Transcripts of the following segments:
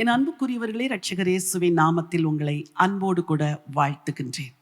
என் அன்புக்குரியவர்களே ரட்சகர் இயேசுவின் நாமத்தில் உங்களை அன்போடு கூட வாழ்த்துகின்றேன்.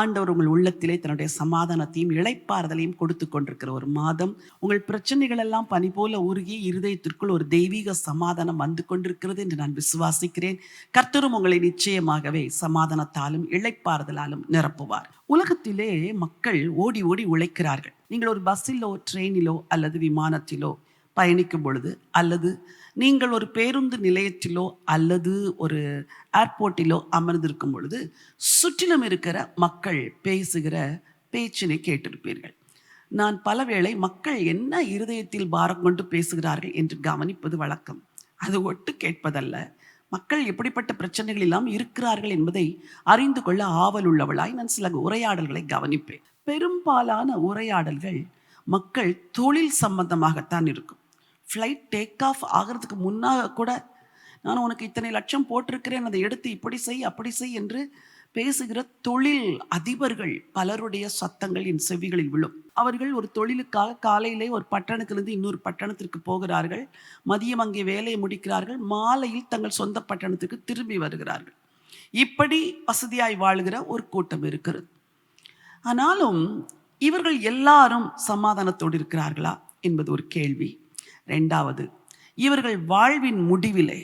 ஆண்டவர் உங்கள் உள்ளத்திலே தன்னுடைய சமாதானத்தையும் இளைப்பாறுதலையும் கொடுத்து கொண்டிருக்கிற ஒரு மாதம். உங்கள் பிரச்சனைகள் எல்லாம் பனி போல உருகி இருதயத்திற்குள் ஒரு தெய்வீக சமாதானம் வந்து கொண்டிருக்கிறது என்று நான் விசுவாசிக்கிறேன். கர்த்தரும் உங்களை நிச்சயமாகவே சமாதானத்தாலும் இளைப்பாறுதலாலும் நிரப்புவார். உலகத்திலே மக்கள் ஓடி ஓடி உழைக்கிறார்கள். நீங்கள் ஒரு பஸ்ஸிலோ ட்ரெயினிலோ அல்லது விமானத்திலோ பயணிக்கும் பொழுது அல்லது நீங்கள் ஒரு பேருந்து நிலையத்திலோ அல்லது ஒரு ஏர்போர்ட்டிலோ அமர்ந்திருக்கும் பொழுது சுற்றிலும் இருக்கிற மக்கள் பேசுகிற பேச்சினை கேட்டிருப்பீர்கள். நான் பலவேளை மக்கள் என்ன இருதயத்தில் பாரம் கொண்டு பேசுகிறார்கள் என்று கவனிப்பது வழக்கம். அது ஒட்டு கேட்பதல்ல. மக்கள் எப்படிப்பட்ட பிரச்சனைகள் எல்லாம் இருக்கிறார்கள் என்பதை அறிந்து கொள்ள ஆவல் உள்ளவளாய் நான் சில உரையாடல்களை கவனிப்பேன். பெரும்பாலான உரையாடல்கள் மக்கள் தொழில் சம்பந்தமாகத்தான் இருக்கும். ஃப்ளைட் டேக் ஆஃப் ஆகிறதுக்கு முன்னாக கூட நான் உனக்கு இத்தனை லட்சம் போட்டிருக்கிறேன் அதை எடுத்து இப்படி செய் அப்படி செய் என்று பேசுகிற தொழில் அதிபர்கள் பலருடைய சத்தங்கள் என் செவிகளில் விழும். அவர்கள் ஒரு தொழிலுக்காக காலையிலே ஒரு பட்டணத்திலிருந்து இன்னொரு பட்டணத்திற்கு போகிறார்கள். மதியம் அங்கே வேலையை முடிக்கிறார்கள். மாலையில் தங்கள் சொந்த பட்டணத்துக்கு திரும்பி வருகிறார்கள். இப்படி வசதியாய் வாழ்கிற ஒரு கூட்டம் இருக்கிறது. ஆனாலும் இவர்கள் எல்லாரும் சமாதானத்தோடு இருக்கிறார்களா என்பது ஒரு கேள்வி. ரெண்டாவது இவர்கள் வாழ்வின் முடிவிலே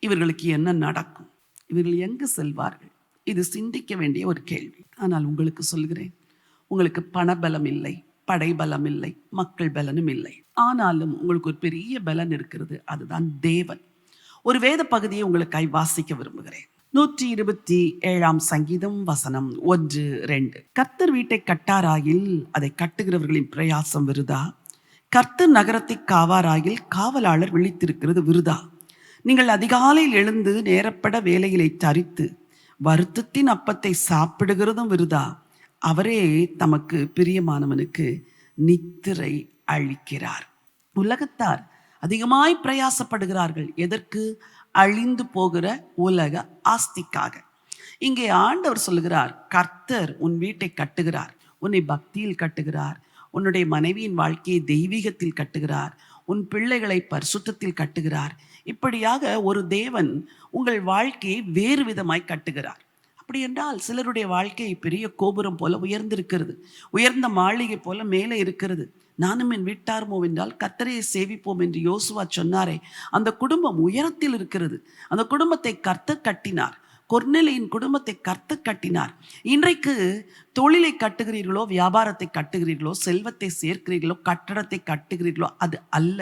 இவர்களுக்கு என்ன நடக்கும்? இவர்கள் எங்கு செல்வார்கள்? இது சிந்திக்க வேண்டிய ஒரு கேள்வி. ஆனால் உங்களுக்கு சொல்கிறேன் உங்களுக்கு பணபலம் இல்லை படைபலம் இல்லை மக்கள் பலனும் இல்லை. ஆனாலும் உங்களுக்கு ஒரு பெரிய பலன் இருக்கிறது அதுதான் தேவன். ஒரு வேத பகுதியை உங்களுக்காய் வாசிக்க விரும்புகிறேன். நூற்றி இருபத்தி ஏழாம் சங்கீதம் வசனம் ஒன்று ரெண்டு. கர்த்தர் வீட்டை கட்டாராயில் அதை கட்டுகிறவர்களின் பிரயாசம் விருதா? கர்த்தர் நகரத்தை காவாராயில் காவலாளர் விழித்திருக்கிறது விருதா. நீங்கள் அதிகாலையில் எழுந்து நேரப்பட வேலைகளை தரித்து வருத்தத்தின் அப்பத்தை சாப்பிடுகிறதும் விருதா. அவரே தமக்கு பிரியமானவனுக்கு நித்திரை அளிக்கிறார். உலகத்தார் அதிகமாய் பிரயாசப்படுகிறார்கள். எதற்கு? அழிந்து போகிற உலக ஆஸ்திக்காக. இங்கே ஆண்டவர் சொல்லுகிறார் கர்த்தர் உன் வீட்டை கட்டுகிறார் உன்னை பக்தியில் கட்டுகிறார் உன்னுடைய மனைவியின் வாழ்க்கையை தெய்வீகத்தில் கட்டுகிறார். உன் பிள்ளைகளை பரிசுத்தத்தில் கட்டுகிறார். இப்படியாக ஒரு தேவன் உங்கள் வாழ்க்கையை வேறு விதமாய் கட்டுகிறார். அப்படி என்றால் சிலருடைய வாழ்க்கை பெரிய கோபுரம் போல உயர்ந்திருக்கிறது. உயர்ந்த மாளிகை போல மேலே இருக்கிறது. நானும் என் வீட்டார்மோ என்றால் கத்தரையை சேவிப்போம் என்று யோசுவா சொன்னாரே. அந்த குடும்பம் உயரத்தில் இருக்கிறது. அந்த குடும்பத்தை கர்த்தர் கட்டினார். கொர்நிலையின் குடும்பத்தை கர்த்து கட்டினார். இன்றைக்கு தொழிலை கட்டுகிறீர்களோ வியாபாரத்தை கட்டுகிறீர்களோ செல்வத்தை சேர்க்கிறீர்களோ கட்டடத்தை கட்டுகிறீர்களோ அது அல்ல.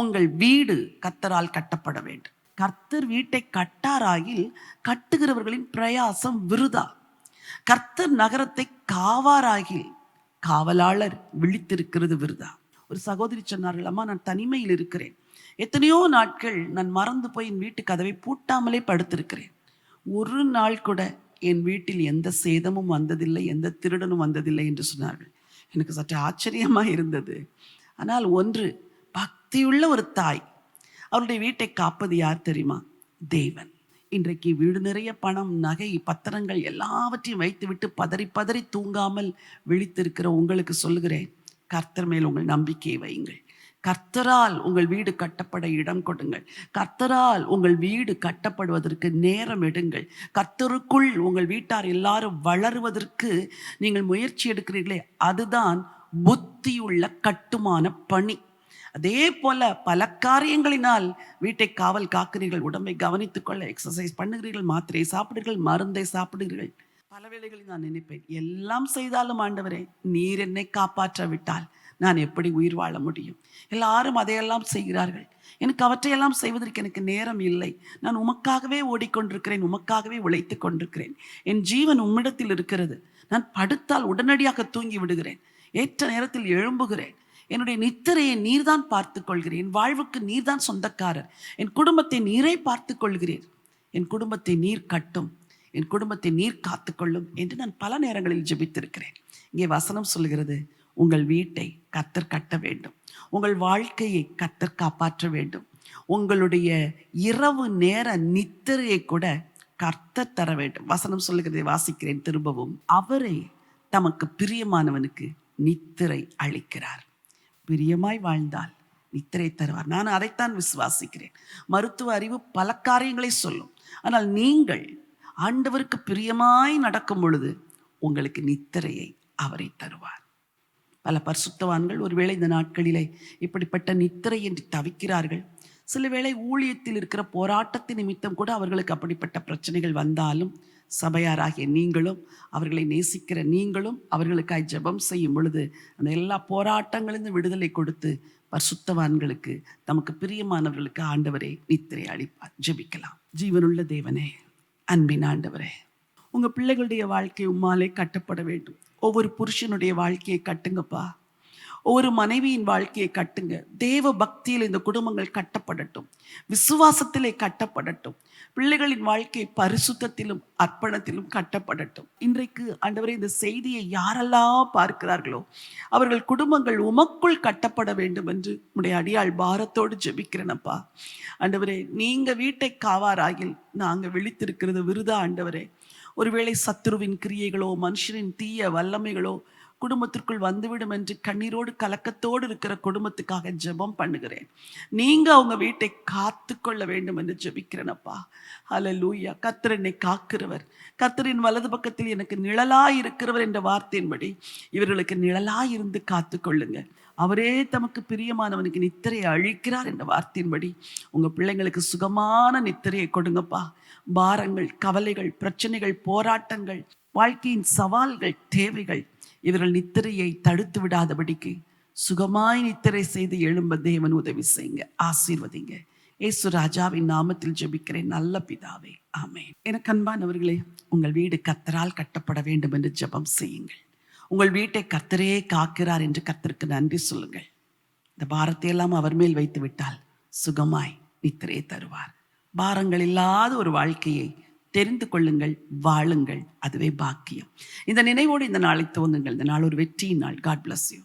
உங்கள் வீடு கத்தரால் கட்டப்பட வேண்டும். கர்த்தர் வீட்டை கட்டாராயில் கட்டுகிறவர்களின் பிரயாசம் விருதா? கர்த்தர் நகரத்தை காவாராகில் காவலாளர் விழித்திருக்கிறது விருதா? ஒரு சகோதரி சொன்னார்கள் அம்மா நான் தனிமையில் இருக்கிறேன். எத்தனையோ நாட்கள் நான் மறந்து போய் என் வீட்டு கதவை பூட்டாமலே படுத்திருக்கிறேன். ஒரு நாள் கூட என் வீட்டில் எந்த சேதமும் வந்ததில்லை எந்த திருடனும் வந்ததில்லை என்று சொன்னார்கள். எனக்கு சற்று ஆச்சரியமாக இருந்தது. ஆனால் ஒன்று பக்தியுள்ள ஒரு தாய். அவருடைய வீட்டை காப்பது யார் தெரியுமா? தேவன். இன்றைக்கு வீடு நிறைய பணம் நகை பத்திரங்கள் எல்லாவற்றையும் வைத்துவிட்டு பதறி பதறி தூங்காமல் விழித்திருக்கிற உங்களுக்கு சொல்லுகிறேன். கர்த்தர் மேல் உங்கள் நம்பிக்கையை வையுங்கள். கர்த்தரால் உங்கள் வீடு கட்டப்பட இடம் கொடுங்கள். கர்த்தரால் உங்கள் வீடு கட்டப்படுவதற்கு நேரம் எடுங்கள். கர்த்தருக்குள் உங்கள் வீட்டார் எல்லாரும் வளருவதற்கு நீங்கள் முயற்சி எடுக்கிறீர்களே அதுதான் புத்தியுள்ள கட்டுமான பணி. அதே போல பல காரியங்களினால் வீட்டை காவல் காக்கிறீர்கள் உடம்பை கவனித்துக் கொள்ள எக்ஸசைஸ் பண்ணுகிறீர்கள் மாத்திரையை சாப்பிடுகிறீர்கள் மருந்தை சாப்பிடுகிறீர்கள். பல வேளைகளில் நான் நினைப்பேன் எல்லாம் செய்தாலும் ஆண்டவரே நீர் என்னை காப்பாற்ற விட்டால். நான் எப்படி உயிர் வாழ முடியும்? எல்லாரும் அதையெல்லாம் செய்கிறார்கள். எனக்கு அவற்றையெல்லாம் செய்வதற்கு எனக்கு நேரம் இல்லை. நான் உமக்காகவே ஓடிக்கொண்டிருக்கிறேன் உமக்காகவே உழைத்து கொண்டிருக்கிறேன். என் ஜீவன் உம்மிடத்தில் இருக்கிறது. நான் படுத்தால் உடனடியாக தூங்கி விடுகிறேன். ஏற்ற நேரத்தில் எழும்புகிறேன். என்னுடைய நித்திரையை நீர்தான் பார்த்து கொள்கிறேன். என் வாழ்வுக்கு நீர்தான் சொந்தக்காரர். என் குடும்பத்தை நீரே பார்த்து கொள்கிறீர். என் குடும்பத்தை நீர் கட்டும். என் குடும்பத்தை நீர் காத்துக்கொள்ளும் என்று நான் பல நேரங்களில் ஜெபித்திருக்கிறேன். இங்கே வசனம் சொல்கிறது உங்கள் வீட்டை கத்தர் கட்ட வேண்டும். உங்கள் வாழ்க்கையை கத்தர் காப்பாற்ற வேண்டும். உங்களுடைய இரவு நேர நித்திரையை கூட கர்த்தர் தர வேண்டும். வசனம் சொல்லுகிறதை வாசிக்கிறேன் திரும்பவும். அவரை தமக்கு பிரியமானவனுக்கு நித்திரை அளிக்கிறார். பிரியமாய் வாழ்ந்தால் நித்திரை தருவார். நான் அதைத்தான் விசுவாசிக்கிறேன். மருத்துவ அறிவு பல காரியங்களை சொல்லும். ஆனால் நீங்கள் ஆண்டவருக்கு பிரியமாய் நடக்கும் பொழுது உங்களுக்கு நித்திரையை அவரை தருவார். பல பரிசுத்தவான்கள் ஒருவேளை இந்த நாட்களிலே இப்படிப்பட்ட நித்திரை என்று தவிக்கிறார்கள். சில வேளை ஊழியத்தில் இருக்கிற போராட்டத்தின் நிமித்தம் கூட அவர்களுக்கு அப்படிப்பட்ட பிரச்சனைகள் வந்தாலும் சபையாராகிய நீங்களும் அவர்களை நேசிக்கிற நீங்களும் அவர்களுக்காய் ஜெபம் செய்யும் பொழுது அந்த எல்லா போராட்டங்களிலிருந்து விடுதலை கொடுத்து பரிசுத்தவான்களுக்கு நமக்கு பிரியமானவர்களுக்கு ஆண்டவரே நித்திரை அளிப்பார். ஜெபிக்கலாம். ஜீவனுள்ள தேவனே அன்பின் ஆண்டவரே உங்க பிள்ளைகளுடைய வாழ்க்கை உம்மாலே கட்டப்பட வேண்டும். ஒவ்வொரு புருஷனுடைய வாழ்க்கையை கட்டுங்கப்பா. ஒவ்வொரு மனைவியின் வாழ்க்கையை கட்டுங்க. தேவ பக்தியில் இந்த குடும்பங்கள் கட்டப்படட்டும். விசுவாசத்திலே கட்டப்படட்டும். பிள்ளைகளின் வாழ்க்கை பரிசுத்தத்திலும் அர்ப்பணத்திலும் கட்டப்படட்டும். இன்றைக்கு ஆண்டவரே இந்த செய்தியை யாரெல்லாம் பார்க்கிறார்களோ அவர்கள் குடும்பங்கள் உமக்குள் கட்டப்பட வேண்டும் என்று உடைய அடியாள் பாரத்தோடு ஜெபிக்கிறேனப்பா. ஆண்டவரே நீங்க வீட்டை காவாராகில் நாங்கள் விழித்திருக்கிறது விருதா ஆண்டவரே? ஒருவேளை சத்துருவின் கிரியைகளோ மனுஷனின் தீய வல்லமைகளோ குடும்பத்திற்குள் வந்துவிடும் என்று கண்ணீரோடு கலக்கத்தோடு இருக்கிற குடும்பத்துக்காக ஜெபம் பண்ணுகிறேன். நீங்க அவங்க வீட்டை காத்து கொள்ள வேண்டும் என்று ஜெபிக்கிறேனப்பா லூயா கத்தர் என்னை காக்கிறவர். கத்தரின் வலது பக்கத்தில் எனக்கு நிழலாய் இருக்கிறவர் என்ற வார்த்தையின்படி இவர்களுக்கு நிழலாய் இருந்து காத்து கொள்ளுங்க அவரே தமக்கு பிரியமானவனுக்கு நித்திரையை அழிக்கிறார் என்ற வார்த்தையின்படி உங்க பிள்ளைங்களுக்கு சுகமான நித்திரையை கொடுங்கப்பா. பாரங்கள் கவலைகள் பிரச்சனைகள் போராட்டங்கள் வாழ்க்கையின் சவால்கள் தேவைகள் இவர்கள் நித்திரையை தடுத்து விடாதபடிக்கு சுகமாய் நித்திரை செய்து எழும்ப தேவன் உதவி செய்யுங்க ஆசீர்வதிங்க. ஏசு ராஜாவின் நாமத்தில் ஜெபிக்கிறேன். நல்ல பிதாவே ஆமே எனக்கு அன்பானவர்களே உங்கள் வீடு கத்தரால் கட்டப்பட வேண்டும் என்று ஜெபம் செய்யுங்கள். உங்கள் வீட்டை கத்தரே காக்கிறார் என்று கத்தருக்கு நன்றி சொல்லுங்கள். இந்த பாரத்தை எல்லாம் அவர் மேல் வைத்து விட்டால் சுகமாய் நித்திரையை தருவார். பாரங்கள் இல்லாத ஒரு வாழ்க்கையை தெரிந்து கொள்ளுங்கள் வாழுங்கள். அதுவே பாக்கியம். இந்த நினைவோடு இந்த நாளை துவங்குங்கள். இந்த நாள் ஒரு வெற்றியின் நாள். God bless you